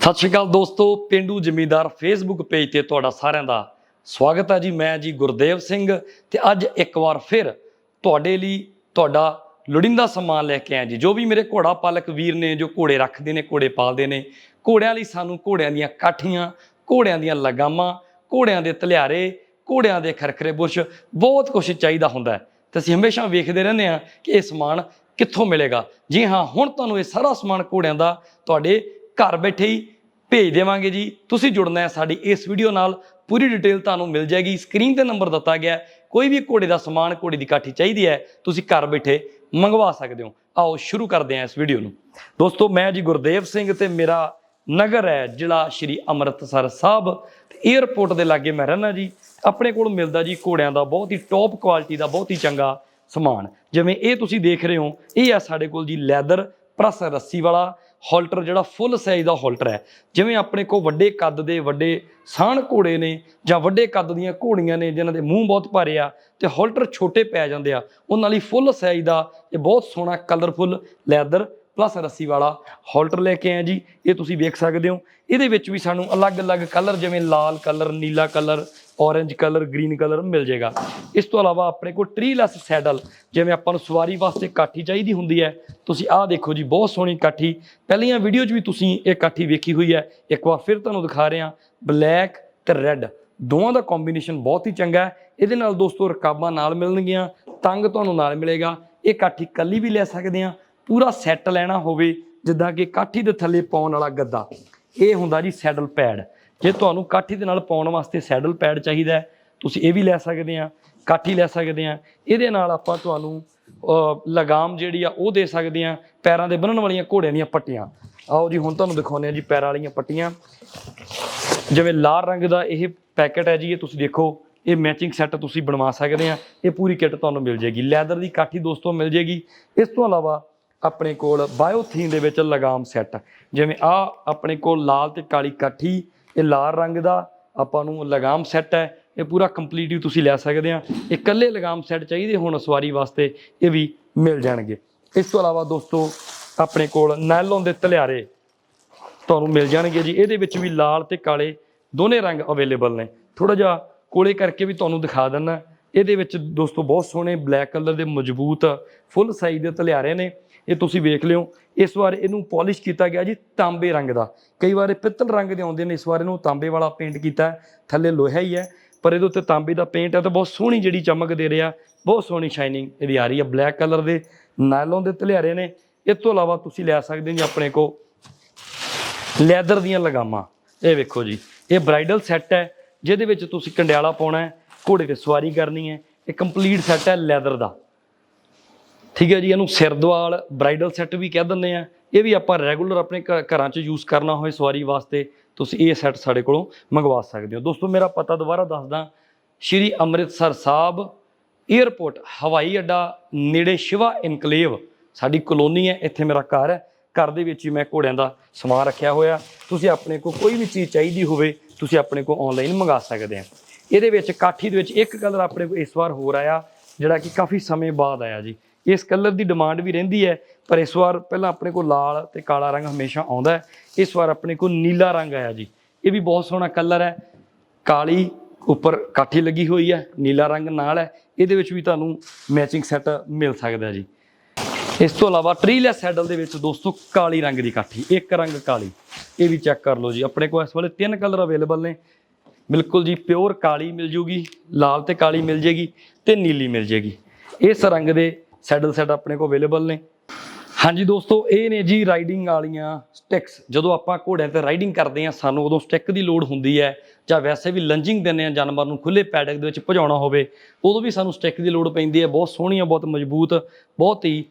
ਸਤਿ ਸ਼੍ਰੀ ਅਕਾਲ ਦੋਸਤੋ, ਪਿੰਡੂ ਜ਼ਮੀਂਦਾਰ Facebook page ਤੇ ਤੁਹਾਡਾ ਸਾਰਿਆਂ ਦਾ ਸਵਾਗਤ ਹੈ ਜੀ। ਮੈਂ ਜੀ ਗੁਰਦੇਵ ਸਿੰਘ ਤੇ ਅੱਜ ਇੱਕ ਵਾਰ ਫਿਰ ਤੁਹਾਡੇ ਲਈ ਤੁਹਾਡਾ ਲੋੜੀਂਦਾ ਸਮਾਨ ਲੈ ਕੇ ਆਇਆ ਜੀ। ਜੋ ਵੀ ਮੇਰੇ ਘੋੜਾ ਪਾਲਕ ਵੀਰ ਨੇ, ਜੋ ਘੋੜੇ ਰੱਖਦੇ ਨੇ, ਘੋੜੇ ਪਾਲਦੇ ਨੇ, ਘੋੜਿਆਂ ਲਈ ਸਾਨੂੰ ਘੋੜਿਆਂ ਦੀਆਂ ਕਾਠੀਆਂ, ਘੋੜਿਆਂ ਦੀਆਂ ਲਗਾਮਾਂ, ਘੋੜਿਆਂ ਦੇ ਤਲਿਆਰੇ ਘੋੜਿਆਂ ਦੇ ਖਰਖਰੇ ਬੁਰਸ਼ ਬਹੁਤ ਕੁਝ ਚਾਹੀਦਾ ਹੁੰਦਾ ਹੈ। ਤੇ ਅਸੀਂ ਹਮੇਸ਼ਾ ਵੇਖਦੇ ਰਹਿੰਦੇ ਹਾਂ ਕਿ ਇਹ ਸਮਾਨ ਕਿੱਥੋਂ ਮਿਲੇਗਾ। ਜੀ ਹਾਂ, ਹੁਣ ਤੁਹਾਨੂੰ ਇਹ ਸਾਰਾ ਸਮਾਨ ਘੋੜਿਆਂ ਦਾ ਤੁਹਾਡੇ ਘਰ ਬੈਠੇ ਹੀ ਭੇਜ ਦੇਵਾਂਗੇ ਜੀ। ਤੁਸੀਂ ਜੁੜਨਾ ਹੈ ਸਾਡੀ ਇਸ ਵੀਡੀਓ ਨਾਲ। ਪੂਰੀ ਡਿਟੇਲ ਤੁਹਾਨੂੰ ਮਿਲ ਜਾਏਗੀ। ਸਕਰੀਨ ਤੇ ਨੰਬਰ ਦਿੱਤਾ ਗਿਆ ਕੋਈ ਵੀ ਘੋੜੇ ਦਾ ਸਮਾਨ, ਘੋੜੇ ਦੀ ਕਾਠੀ ਚਾਹੀਦੀ ਹੈ, ਤੁਸੀਂ ਘਰ ਬੈਠੇ ਮੰਗਵਾ ਸਕਦੇ ਹੋ। ਆਓ ਸ਼ੁਰੂ ਕਰਦੇ ਹਾਂ ਇਸ ਵੀਡੀਓ ਨੂੰ। ਦੋਸਤੋ, ਮੈਂ ਜੀ ਗੁਰਦੇਵ ਸਿੰਘ ਤੇ ਮੇਰਾ ਨਗਰ ਹੈ, ਜ਼ਿਲ੍ਹਾ ਸ਼੍ਰੀ ਅੰਮ੍ਰਿਤਸਰ ਸਾਹਿਬ। ਤੇ 에ਅਰਪੋਰਟ ਦੇ ਲਾਗੇ ਮੈਂ ਰਹਿਣਾ ਜੀ। ਆਪਣੇ ਕੋਲ ਮਿਲਦਾ ਜੀ ਘੋੜਿਆਂ ਦਾ ਬਹੁਤ ਹੀ ਟੌਪ ਕੁਆਲਿਟੀ ਦਾ ਬਹੁਤ ਹੀ ਚੰਗਾ ਸਮਾਨ। ਜਿਵੇਂ ਇਹ ਤੁਸੀਂ ਦੇਖ ਰਹੇ ਹੋ, ਇਹ ਆ ਸਾਡੇ ਕੋਲ ਜੀ ਲੈਦਰ ਪ੍ਰਸ ਰੱਸੀ ਵਾਲਾ। ਹੋਲਟਰ ਜਿਹੜਾ ਫੁੱਲ ਸਾਈਜ਼ ਦਾ ਹੋਲਟਰ ਹੈ, ਜਿਵੇਂ ਆਪਣੇ ਕੋਲ ਵੱਡੇ ਕੱਦ ਦੇ ਵੱਡੇ ਸਾਣ ਘੋੜੇ ਨੇ ਜਾਂ ਵੱਡੇ ਕੱਦ ਦੀਆਂ ਘੋੜੀਆਂ ਨੇ, ਜਿਨ੍ਹਾਂ ਦੇ ਮੂੰਹ ਬਹੁਤ ਭਾਰੇ ਆ ਤੇ ਹੋਲਟਰ ਛੋਟੇ ਪੈ ਜਾਂਦੇ ਆ ਉਹਨਾਂ ਲਈ ਫੁੱਲ ਸਾਈਜ਼ ਦਾ ਇਹ ਬਹੁਤ ਸੋਹਣਾ ਕਲਰਫੁੱਲ ਲੈਦਰ ਪਲੱਸ ਰੱਸੀ ਵਾਲਾ ਹੋਲਟਰ ਲੈ ਕੇ ਆਏ ਜੀ, ਇਹ ਤੁਸੀਂ ਵੇਖ ਸਕਦੇ ਹੋ। ਇਹਦੇ ਵਿੱਚ ਵੀ ਸਾਨੂੰ ਅਲੱਗ-ਅਲੱਗ ਕਲਰ ਜਿਵੇਂ ਲਾਲ ਕਲਰ ਨੀਲਾ colour orange colour green colour ਮਿਲ ਜਾਏਗਾ। ਇਸ ਤੋਂ ਇਲਾਵਾ ਆਪਣੇ ਕੋਲ ਟ੍ਰੀਲੈਸ ਸੈਡਲ ਜਿਵੇਂ ਆਪਾਂ ਨੂੰ ਸਵਾਰੀ ਵਾਸਤੇ ਕਾਠੀ ਚਾਹੀਦੀ ਹੁੰਦੀ ਹੈ। ਤੁਸੀਂ ਆਹ ਦੇਖੋ ਜੀ, ਬਹੁਤ ਸੋਹਣੀ ਕਾਠੀ। ਪਹਿਲੀਆਂ ਵੀਡੀਓ 'ਚ ਵੀ ਤੁਸੀਂ ਇਹ ਕਾਠੀ ਵੇਖੀ ਹੋਈ ਹੈ। ਇੱਕ ਵਾਰ ਫਿਰ ਤੁਹਾਨੂੰ ਦਿਖਾ ਰਹੇ ਹਾਂ ਬਲੈਕ ਤੇ ਰੈੱਡ ਦੋਵਾਂ ਦਾ ਕੰਬੀਨੇਸ਼ਨ ਬਹੁਤ ਹੀ ਚੰਗਾ ਹੈ। ਇਹਦੇ ਨਾਲ ਦੋਸਤੋ ਰਕਾਬਾਂ ਨਾਲ ਮਿਲਣਗੀਆਂ, ਤੰਗ ਤੁਹਾਨੂੰ ਨਾਲ ਮਿਲੇਗਾ। ਇਹ ਕਾਠੀ ਕੱਲੀ ਵੀ ਲੈ ਸਕਦੇ ਆ ਪੂਰਾ ਸੈੱਟ ਲੈਣਾ ਹੋਵੇ, ਜਿੱਦਾਂ ਕਿ ਕਾਠੀ ਦੇ ਥੱਲੇ ਪਾਉਣ ਵਾਲਾ ਗੱਦਾ। ਇਹ ਹੁੰਦਾ ਜੀ ਸੈਡਲ ਪੈਡ ਜੇ ਤੁਹਾਨੂੰ ਕਾਠੀ ਦੇ ਨਾਲ ਪਾਉਣ ਵਾਸਤੇ ਸੈਡਲ ਪੈਡ ਚਾਹੀਦਾ ਹੈ, ਤੁਸੀਂ ਇਹ ਵੀ ਲੈ ਸਕਦੇ ਆ ਕਾਠੀ ਲੈ ਸਕਦੇ ਆ ਇਹਦੇ ਨਾਲ ਆਪਾਂ ਤੁਹਾਨੂੰ ਲਗਾਮ ਜਿਹੜੀ ਆ ਉਹ ਦੇ ਸਕਦੇ ਆ ਪੈਰਾਂ ਦੇ ਬੰਨਣ ਵਾਲੀਆਂ ਘੋੜਿਆਂ ਦੀਆਂ ਪੱਟੀਆਂ। ਆਓ ਜੀ, ਹੁਣ ਤੁਹਾਨੂੰ ਦਿਖਾਉਂਦੇ ਆ ਜੀ ਪੈਰਾਂ ਵਾਲੀਆਂ ਪੱਟੀਆਂ। ਜਿਵੇਂ ਲਾਲ ਰੰਗ ਦਾ ਇਹ ਪੈਕੇਟ ਹੈ ਜੀ, ਇਹ ਤੁਸੀਂ ਦੇਖੋ, ਇਹ ਮੈਚਿੰਗ ਸੈੱਟ ਤੁਸੀਂ ਬਣਵਾ ਸਕਦੇ ਆ ਇਹ ਪੂਰੀ ਕਿੱਟ ਤੁਹਾਨੂੰ ਮਿਲ ਜੇਗੀ ਲੈਦਰ ਦੀ ਕਾਠੀ ਦੋਸਤੋ ਮਿਲ ਜੇਗੀ ਇਸ ਤੋਂ ਇਲਾਵਾ ਆਪਣੇ ਕੋਲ ਬਾਇਓਥੀਨ ਦੇ ਵਿੱਚ ਲਗਾਮ ਸੈੱਟ ਜਿਵੇਂ ਆ ਆਪਣੇ ਕੋਲ ਲਾਲ ਤੇ ਕਾਲੀ ਕਾਠੀ ਇਹ ਲਾਲ ਰੰਗ ਦਾ ਆਪਾਂ ਨੂੰ ਲਗਾਮ ਸੈੱਟ ਹੈ, ਇਹ ਪੂਰਾ ਕੰਪਲੀਟਲੀ ਤੁਸੀਂ ਲੈ ਸਕਦੇ ਆ ਇਕੱਲੇ ਲਗਾਮ ਸੈੱਟ ਚਾਹੀਦੇ ਹੁਣ ਸਵਾਰੀ ਵਾਸਤੇ ਇਹ ਵੀ ਮਿਲ ਜਾਣਗੇ। ਇਸ ਤੋਂ ਇਲਾਵਾ ਦੋਸਤੋ, ਆਪਣੇ ਕੋਲ ਨਾਇਲੋਨ ਦੇ ਤਲਿਆਰੇ ਤੁਹਾਨੂੰ ਮਿਲ ਜਾਣਗੇ ਜੀ। ਇਹਦੇ ਵਿੱਚ ਵੀ ਲਾਲ ਤੇ ਕਾਲੇ ਦੋਨੇ ਰੰਗ ਅਵੇਲੇਬਲ ਨੇ। ਥੋੜਾ ਜਿਹਾ ਕੋਲੇ ਕਰਕੇ ਵੀ ਤੁਹਾਨੂੰ ਦਿਖਾ ਦਿੰਨਾ ਇਹਦੇ ਵਿੱਚ ਦੋਸਤੋ ਬਹੁਤ ਸੋਹਣੇ ਬਲੈਕ ਕਲਰ ਦੇ ਮਜ਼ਬੂਤ ਫੁੱਲ ਸਾਈਜ਼ ਦੇ ਤਲਿਆਰੇ ਨੇ। ਇਹ ਤੁਸੀਂ ਵੇਖ ਲਿਓ। ਇਸ ਵਾਰ ਇਹਨੂੰ ਪਾਲਿਸ਼ ਕੀਤਾ ਗਿਆ ਜੀ ਤਾਂਬੇ ਰੰਗ ਦਾ। ਕਈ ਵਾਰ ਇਹ ਪਿੱਤਲ ਰੰਗ ਦੇ ਆਉਂਦੇ ਨੇ। ਇਸ ਵਾਰ ਇਹਨੂੰ ਤਾਂਬੇ ਵਾਲਾ ਪੇਂਟ ਕੀਤਾ ਥੱਲੇ ਲੋਹਾ ਹੀ ਹੈ। ਪਰ ਇਹਦੇ ਉੱਤੇ ਤਾਂਬੇ ਦਾ ਪੇਂਟ ਹੈ ਤਾਂ ਬਹੁਤ ਸੋਹਣੀ ਜਿਹੜੀ ਚਮਕ ਦੇ ਰਿਹਾ। ਬਹੁਤ ਸੋਹਣੀ ਸ਼ਾਈਨਿੰਗ ਇਹਦੀ ਆ ਰਹੀ ਹੈ ਬਲੈਕ ਕਲਰ ਦੇ। ਨਾਇਲੋਨ ਦੇ ਤਲਿਆਰੇ ਨੇ। ਇਸ ਤੋਂ ਇਲਾਵਾ ਤੁਸੀਂ ਲੈ ਸਕਦੇ ਹੋ ਜੀ ਆਪਣੇ ਕੋ ਲੈਦਰ ਦੀਆਂ ਲਗਾਮਾਂ। ਇਹ ਵੇਖੋ ਜੀ। ਇਹ ਬ੍ਰਾਈਡਲ ਸੈੱਟ ਹੈ। ਜਿਹਦੇ ਵਿੱਚ ਤੁਸੀਂ ਕੰਡਿਆਲਾ ਪਾਉਣਾ ਹੈ। ਘੋੜੇ ਤੇ ਸਵਾਰੀ ਕਰਨੀ ਹੈ। ਇਹ ਕੰਪਲੀਟ ਸੈੱਟ ਹੈ ਲੈਦਰ ਦਾ। ਠੀਕ ਹੈ ਜੀ, ਇਹਨੂੰ ਸਿਰਦਵਾਲ ਬ੍ਰਾਈਡਲ ਸੈੱਟ ਵੀ ਕਹਿ ਦਿੰਦੇ ਆ। ਇਹ ਵੀ ਆਪਾਂ ਰੈਗੂਲਰ ਆਪਣੇ ਘ- ਘਰਾਂ 'ਚ ਯੂਜ਼ ਕਰਨਾ ਹੋਏ ਸਵਾਰੀ ਵਾਸਤੇ, ਤੁਸੀਂ ਇਹ ਸੈੱਟ ਸਾਡੇ ਕੋਲੋਂ ਮੰਗਵਾ ਸਕਦੇ ਹੋ। ਦੋਸਤੋ, ਮੇਰਾ ਪਤਾ ਦੁਬਾਰਾ ਦੱਸਦਾ, ਸ਼੍ਰੀ ਅੰਮ੍ਰਿਤਸਰ ਸਾਹਿਬ 에ਅਰਪੋਰਟ ਹਵਾਈ ਅੱਡਾ, ਨੇੜੇ ਸ਼ਿਵਾ ਇਨਕਲੇਵ ਸਾਡੀ ਕਲੋਨੀ ਹੈ, ਇੱਥੇ ਮੇਰਾ ਘਰ ਹੈ। ਘਰ ਦੇ ਵਿੱਚ ਹੀ ਮੈਂ ਘੋੜਿਆਂ ਦਾ ਸਮਾਨ ਰੱਖਿਆ ਹੋਇਆ। ਤੁਸੀਂ ਆਪਣੇ ਕੋਲ ਕੋਈ ਵੀ ਚੀਜ਼ ਚਾਹੀਦੀ ਹੋਵੇ, ਤੁਸੀਂ ਆਪਣੇ ਕੋਲ ਆਨਲਾਈਨ ਮੰਗਾ ਸਕਦੇ ਆ। ਇਹਦੇ ਵਿੱਚ, ਕਾਠੀ ਦੇ ਵਿੱਚ ਇੱਕ ਕਲਰ ਆਪਣੇ ਕੋਲ ਇਸ ਵਾਰ ਹੋਰ ਆਇਆ, ਜਿਹੜਾ ਕਿ ਕਾਫੀ ਸਮੇਂ ਬਾਅਦ ਆਇਆ ਜੀ। ਇਸ ਕਲਰ ਦੀ ਡਿਮਾਂਡ ਵੀ ਰਹਿੰਦੀ ਹੈ, ਪਰ ਇਸ ਵਾਰ ਪਹਿਲਾਂ ਆਪਣੇ ਕੋਲ ਲਾਲ ਤੇ ਕਾਲਾ ਰੰਗ ਹਮੇਸ਼ਾ ਆਉਂਦਾ ਹੈ। ਇਸ ਵਾਰ ਆਪਣੇ ਕੋਲ ਨੀਲਾ ਰੰਗ ਆਇਆ ਜੀ। ਇਹ ਵੀ ਬਹੁਤ ਸੋਹਣਾ ਕਲਰ ਹੈ। ਕਾਲੀ ਉੱਪਰ ਕਾਠੀ ਲੱਗੀ ਹੋਈ ਹੈ, ਨੀਲਾ ਰੰਗ ਨਾਲ ਹੈ। ਇਹਦੇ ਵਿੱਚ ਵੀ ਤੁਹਾਨੂੰ ਮੈਚਿੰਗ ਸੈੱਟ ਮਿਲ ਸਕਦਾ ਜੀ। ਇਸ ਤੋਂ ਇਲਾਵਾ ਟ੍ਰੀਲੈਸ ਸੈਡਲ ਦੇ ਵਿੱਚ ਦੋਸਤੋ ਕਾਲੀ ਰੰਗ ਦੀ ਕਾਠੀ, ਇੱਕ ਰੰਗ ਕਾਲੀ। ਇਹ ਵੀ ਚੈੱਕ ਕਰ ਲਓ ਜੀ। ਆਪਣੇ ਕੋਲ ਇਸ ਵੇਲੇ ਤਿੰਨ ਕਲਰ ਅਵੇਲੇਬਲ ਨੇ। ਬਿਲਕੁਲ ਜੀ ਪਿਓਰ ਕਾਲੀ ਮਿਲ ਜੂਗੀ, ਲਾਲ ਤੇ ਕਾਲੀ ਮਿਲ ਜੇਗੀ ਤੇ ਨੀਲੀ ਮਿਲ ਜੇਗੀ। ਇਸ ਰੰਗ ਦੇ ਸੈਡਲ ਸੈਟ ਆਪਣੇ ਕੋਲ ਅਵੇਲੇਬਲ ਨੇ। ਹਾਂਜੀ ਦੋਸਤੋ, ਇਹ ਨੇ ਜੀ ਰਾਈਡਿੰਗ ਵਾਲੀਆਂ ਸਟਿਕਸ ਜਦੋਂ ਆਪਾਂ ਘੋੜਿਆਂ ਤੇ ਰਾਈਡਿੰਗ ਕਰਦੇ ਆ ਸਾਨੂੰ ਉਦੋਂ ਸਟਿਕ ਦੀ ਲੋੜ ਹੁੰਦੀ ਹੈ। ਜਾਂ ਵੈਸੇ ਵੀ ਲੰਜਿੰਗ ਦਿੰਦੇ ਆ ਜਾਨਵਰ ਨੂੰ ਖੁੱਲੇ ਪੈਡਕ ਦੇ ਵਿੱਚ ਭਜਾਉਣਾ ਹੋਵੇ, ਉਦੋਂ ਵੀ ਸਾਨੂੰ ਸਟਿਕ ਦੀ ਲੋੜ ਪੈਂਦੀ ਹੈ। ਬਹੁਤ ਸੋਹਣੀਆਂ, ਬਹੁਤ ਮਜ਼ਬੂਤ, ਬਹੁਤ ਹੀ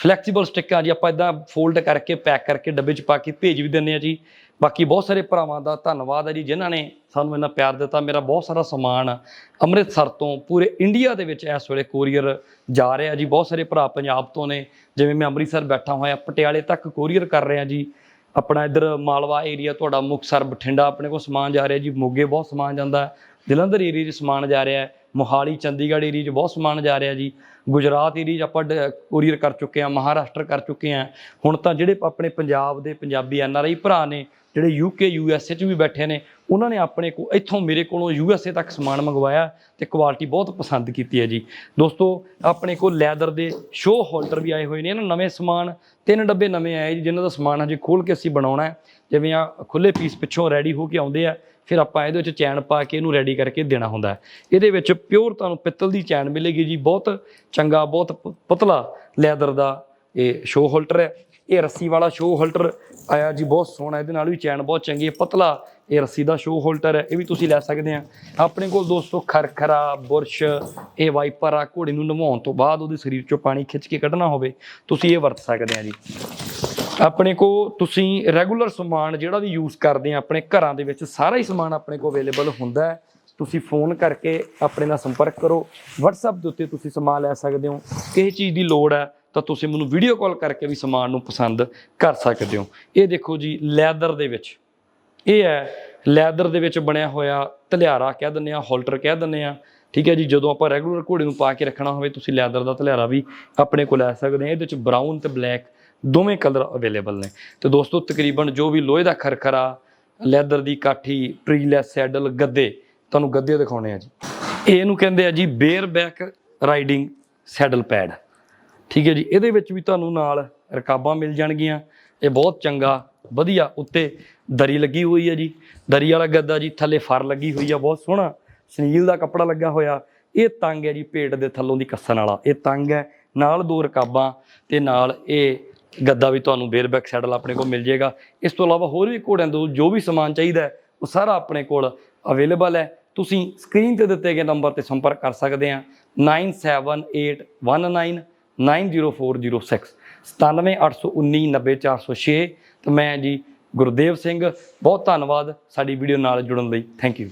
ਫਲੈਕਸੀਬਲ ਸਟਿੱਕਾਂ ਜੀ। ਆਪਾਂ ਇਦਾਂ ਫੋਲਡ ਕਰਕੇ ਪੈਕ ਕਰਕੇ ਡੱਬੇ 'ਚ ਪਾ ਕੇ ਭੇਜ ਵੀ ਦਿੰਦੇ ਆ ਜੀ। ਬਾਕੀ ਬਹੁਤ ਸਾਰੇ ਭਰਾਵਾਂ ਦਾ ਧੰਨਵਾਦ ਹੈ ਜੀ, ਜਿਨ੍ਹਾਂ ਨੇ ਸਾਨੂੰ ਇੰਨਾ ਪਿਆਰ ਦਿੱਤਾ। ਮੇਰਾ ਬਹੁਤ ਸਾਰਾ ਸਮਾਨ ਅੰਮ੍ਰਿਤਸਰ ਤੋਂ ਪੂਰੇ ਇੰਡੀਆ ਦੇ ਵਿੱਚ ਇਸ ਵੇਲੇ ਕੋਰੀਅਰ ਜਾ ਰਿਹਾ ਜੀ। ਬਹੁਤ ਸਾਰੇ ਭਰਾ ਪੰਜਾਬ ਤੋਂ ਨੇ, ਜਿਵੇਂ ਮੈਂ ਅੰਮ੍ਰਿਤਸਰ ਬੈਠਾ ਹੋਇਆ, ਪਟਿਆਲੇ ਤੱਕ ਕੋਰੀਅਰ ਕਰ ਰਿਹਾ ਜੀ। ਆਪਣਾ ਇੱਧਰ ਮਾਲਵਾ ਏਰੀਆ ਤੁਹਾਡਾ ਮੁਕਤਸਰ, ਬਠਿੰਡਾ, ਆਪਣੇ ਕੋਲ ਸਮਾਨ ਜਾ ਰਿਹਾ ਜੀ। ਮੋਗੇ ਬਹੁਤ ਸਮਾਨ ਜਾਂਦਾ ਜਲੰਧਰ ਏਰੀਆ 'ਚ ਸਮਾਨ ਜਾ ਰਿਹਾ ਮੋਹਾਲੀ, ਚੰਡੀਗੜ੍ਹ ਏਰੀਆ 'ਚ ਬਹੁਤ ਸਮਾਨ ਜਾ ਰਿਹਾ ਜੀ। ਗੁਜਰਾਤ ਏਰੀਆ 'ਚ ਆਪਾਂ ਕੋਰੀਅਰ ਕਰ ਚੁੱਕੇ ਆ ਮਹਾਰਾਸ਼ਟਰ ਕਰ ਚੁੱਕੇ ਆ ਹੁਣ ਤਾਂ ਜਿਹੜੇ ਆਪਣੇ ਪੰਜਾਬ ਦੇ ਪੰਜਾਬੀ ਐਨ ਆਰ ਆਈ ਭਰਾ ਨੇ, ਜਿਹੜੇ ਯੂਕੇ ਯੂਐਸਏ 'ਚ ਵੀ ਬੈਠੇ ਨੇ, ਉਹਨਾਂ ਨੇ ਆਪਣੇ ਕੋ, ਇੱਥੋਂ ਮੇਰੇ ਕੋਲੋਂ ਯੂਐਸਏ ਤੱਕ ਸਮਾਨ ਮੰਗਵਾਇਆ ਤੇ ਕੁਆਲਿਟੀ ਬਹੁਤ ਪਸੰਦ ਕੀਤੀ ਹੈ ਜੀ। ਦੋਸਤੋ, ਆਪਣੇ ਕੋਲ ਲੈਦਰ ਦੇ ਸ਼ੋ ਹੋਲਡਰ ਵੀ ਆਏ ਹੋਏ ਨੇ, ਇਹਨਾਂ ਨਵੇਂ ਸਮਾਨ, ਤਿੰਨ ਡੱਬੇ ਨਵੇਂ ਆਏ ਜੀ, ਜਿਨ੍ਹਾਂ ਦਾ ਸਮਾਨ ਹਜੇ ਖੋਲ ਕੇ ਅਸੀਂ ਬਣਾਉਣਾ ਜਿਵੇਂ ਆ ਖੁੱਲੇ ਪੀਸ ਪਿੱਛੋਂ ਰੈਡੀ ਹੋ ਕੇ ਆਉਂਦੇ ਆ ਫਿਰ ਆਪਾਂ ਇਹਦੇ ਵਿੱਚ ਚੈਨ ਪਾ ਕੇ ਇਹਨੂੰ ਰੈਡੀ ਕਰਕੇ ਦੇਣਾ ਹੁੰਦਾ ਹੈ। ਇਹਦੇ ਵਿੱਚ ਪਿਓਰ ਤੁਹਾਨੂੰ ਪਿੱਤਲ ਦੀ ਚੈਨ ਮਿਲੇਗੀ ਜੀ, ਬਹੁਤ ਚੰਗਾ, ਬਹੁਤ ਪ- ਪਤਲਾ ਲੈਦਰ ਦਾ ਇਹ ਸ਼ੋ ਹੋਲਡਰ ਹੈ। ਇਹ ਰੱਸੀ ਵਾਲਾ ਸ਼ੋ ਹੋਲਡਰ ਆਇਆ ਜੀ, ਬਹੁਤ ਸੋਹਣਾ, ਇਹਦੇ ਨਾਲ ਵੀ ਚੈਨ ਬਹੁਤ ਚੰਗੀ ਹੈ, ਪਤਲਾ ਇਹ ਰੱਸੀ ਦਾ ਸ਼ੋ ਹੋਲਡਰ ਹੈ, ਇਹ ਵੀ ਤੁਸੀਂ ਲੈ ਸਕਦੇ ਆ। ਆਪਣੇ ਕੋਲ ਦੋਸਤੋ ਖਰਖਰਾ, ਬੁਰਸ਼, ਇਹ ਵਾਈਪਰ ਆ, ਘੋੜੇ ਨੂੰ ਨਵਾਉਣ ਤੋਂ ਬਾਅਦ ਉਹਦੇ ਸਰੀਰ ਚੋਂ ਪਾਣੀ ਖਿੱਚ ਕੇ ਕੱਢਣਾ ਹੋਵੇ, ਤੁਸੀਂ ਇਹ ਵਰਤ ਸਕਦੇ ਆ ਜੀ। ਆਪਣੇ ਕੋ ਤੁਸੀਂ ਰੈਗੂਲਰ ਸਮਾਨ ਜਿਹੜਾ ਵੀ ਯੂਜ਼ ਕਰਦੇ ਆ, ਆਪਣੇ ਘਰਾਂ ਦੇ ਵਿੱਚ ਸਾਰਾ ਹੀ ਸਮਾਨ ਆਪਣੇ ਕੋ ਅਵੇਲੇਬਲ ਹੁੰਦਾ ਹੈ। ਤੁਸੀਂ ਫੋਨ ਕਰਕੇ ਆਪਣੇ ਨਾਲ ਸੰਪਰਕ ਕਰੋ। WhatsApp ਦੇ ਉੱਤੇ ਤੁਸੀਂ ਸਮਾਨ ਲੈ ਸਕਦੇ ਹੋ। ਕਿਸੇ ਚੀਜ਼ ਦੀ ਲੋੜ ਹੈ, ਤਾਂ ਤੁਸੀਂ ਮੈਨੂੰ ਵੀਡੀਓ ਕਾਲ ਕਰਕੇ ਵੀ ਸਮਾਨ ਨੂੰ ਪਸੰਦ ਕਰ ਸਕਦੇ ਹੋ। ਇਹ ਦੇਖੋ ਜੀ ਲੈਦਰ ਦੇ ਵਿੱਚ। ਇਹ ਹੈ ਲੈਦਰ ਦੇ ਵਿੱਚ ਬਣਿਆ ਹੋਇਆ ਧਲਿਆਰਾ ਕਹਿ ਦਿੰਦੇ ਆ ਹੋਲਟਰ ਕਹਿ ਦਿੰਦੇ ਆ ਠੀਕ ਹੈ ਜੀ, ਜਦੋਂ ਆਪਾਂ ਰੈਗੂਲਰ ਘੋੜੇ ਨੂੰ ਪਾ ਕੇ ਰੱਖਣਾ ਹੋਵੇ, ਤੁਸੀਂ ਲੈਦਰ ਦਾ ਧਲਿਆਰਾ ਵੀ ਆਪਣੇ ਕੋਲ ਲੈ ਸਕਦੇ ਆ। ਇਹਦੇ ਵਿੱਚ ਬਰਾਊਨ ਤੇ ਬਲੈਕ ਦੋਵੇਂ ਕਲਰ ਅਵੇਲੇਬਲ ਨੇ। ਤੇ ਦੋਸਤੋ, ਤਕਰੀਬਨ ਜੋ ਵੀ ਲੋਹੇ ਦਾ ਖਰਖਰਾ ਲੈਦਰ ਦੀ ਕਾਠੀ ਟ੍ਰੀਲੈਸ ਸੈਡਲ ਗੱਦੇ, ਤੁਹਾਨੂੰ ਗੱਦੇ ਦਿਖਾਉਣੇ ਆ ਜੀ। ਇਹਨੂੰ ਕਹਿੰਦੇ ਆ ਜੀ bare back riding saddle pad ਠੀਕ ਹੈ ਜੀ, ਇਹਦੇ ਵਿੱਚ ਵੀ ਤੁਹਾਨੂੰ ਨਾਲ ਰਕਾਬਾਂ ਮਿਲ ਜਾਣਗੀਆਂ। ਇਹ ਬਹੁਤ ਚੰਗਾ, ਵਧੀਆ ਉੱਤੇ ਦਰੀ ਲੱਗੀ ਹੋਈ ਹੈ ਜੀ। ਦਰੀ ਵਾਲਾ ਗੱਦਾ ਜੀ, ਥੱਲੇ ਫਰ ਲੱਗੀ ਹੋਈ ਆ, ਬਹੁਤ ਸੋਹਣਾ ਸਨੀਲ ਦਾ ਕੱਪੜਾ ਲੱਗਾ ਹੋਇਆ ਇਹ ਤੰਗ ਹੈ ਜੀ ਪੇਟ ਦੇ ਥੱਲੋਂ ਦੀ ਕੱਸਣ ਵਾਲਾ ਇਹ ਤੰਗ ਹੈ ਨਾਲ ਦੋ ਰਕਾਬਾਂ ਤੇ ਨਾਲ ਇਹ ਗੱਦਾ ਵੀ ਤੁਹਾਨੂੰ ਬੇਰਬੈਕ ਸੈਡਲ ਆਪਣੇ ਕੋਲ ਮਿਲ ਜਾਏਗਾ ਇਸ ਤੋਂ ਇਲਾਵਾ ਹੋਰ ਵੀ ਘੋੜਿਆਂ ਤੋਂ ਜੋ ਵੀ ਸਮਾਨ ਚਾਹੀਦਾ ਉਹ ਸਾਰਾ ਆਪਣੇ ਕੋਲ ਅਵੇਲੇਬਲ ਹੈ ਤੁਸੀਂ ਸਕਰੀਨ ਤੇ ਦਿੱਤੇ ਗਏ ਨੰਬਰ ਤੇ ਸੰਪਰਕ ਕਰ ਸਕਦੇ ਆ 978199 90406 9781190406 ਤੇ ਮੈਂ ਜੀ ਗੁਰਦੇਵ ਸਿੰਘ ਬਹੁਤ ਧੰਨਵਾਦ ਸਾਡੀ ਵੀਡੀਓ ਨਾਲ ਜੁੜਨ ਲਈ ਥੈਂਕ ਯੂ